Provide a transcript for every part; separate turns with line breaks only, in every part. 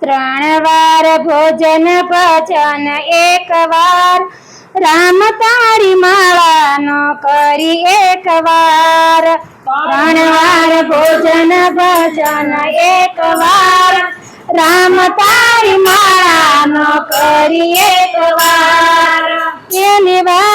ત્રણ વાર ભોજન ભજન એક વાર રામ તારી માળાનો કરી એક વાર ત્રણ વાર ભોજન ભજન એક વાર રામ તારી માળાનો કરી એક વાર પેલી વાર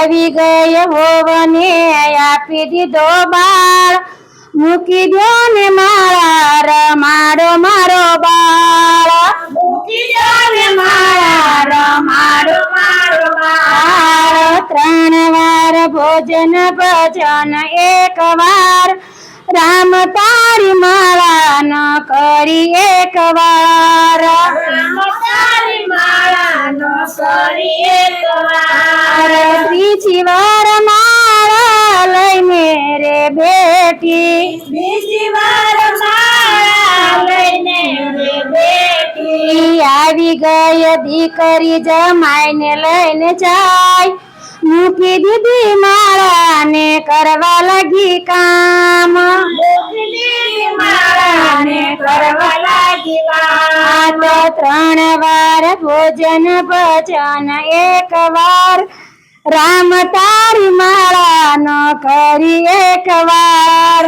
આવી ગઈ હોવને આપી દીધો બાળ મૂકી દો ને માળા રમાડો મારો બાળ મૂકી દો ને માળા રમાડો મારો બાળ ત્રણ વાર ભોજન ભજન એક વાર રામ તારી માળા ન કરી એક વાર રામ તારી માળા ન કરી બેટી બીજી વાર માળા લઈને રે બેટી આવી ગઈ દીકરી જમાઈને લઈને જાય મૂકી દીધી માળા ને કરવા લાગી કામ મૂકી દીધી માળા ને કરવા લાગી કામ ત્રણ વાર ભોજન ભજન એક વાર રામ તારી માળા ન કરી એક વાર.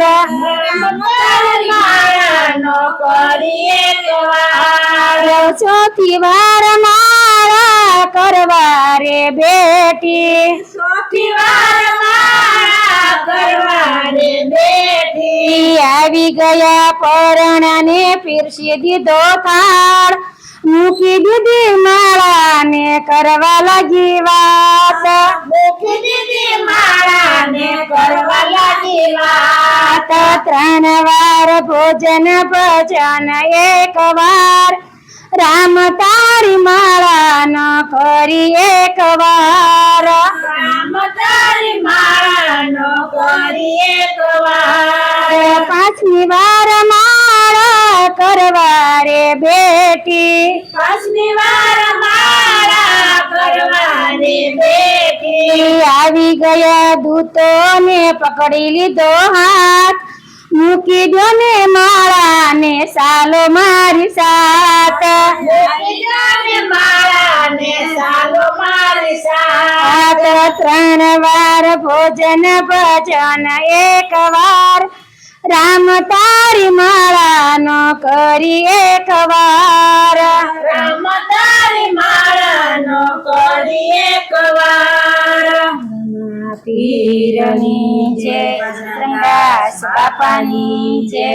ચોથી વાર માળા કરવા રે બેટી. ચોથી વાર આવી ગયા પરણાને પીરસી દીધો થાળ મૂકી દીધી માળા ને કરવા લાગી વાત મૂકી દીધી માળા ને કરવા લાગી વાત ત્રણ વાર ભોજન ભજન એક વાર રામ તારી માળા ન કરી એક વાર રામ તારી કરવા રે બેટી પાંચમી વાર માળા કરવા બેટી આવી ગયા દૂતો ને પકડી લીધો હાથ. મૂકી દો ને માળા ને સાલો મારી સાથ. ને સાલો મારી સાથ. ત્રણ વાર ભોજન ભજન એક વાર. રામ તારી માળા નો કરી એકવાર. રામ તારી માળાનો કરી એકવાર. પીરની જય રંગાસ બાપાની જય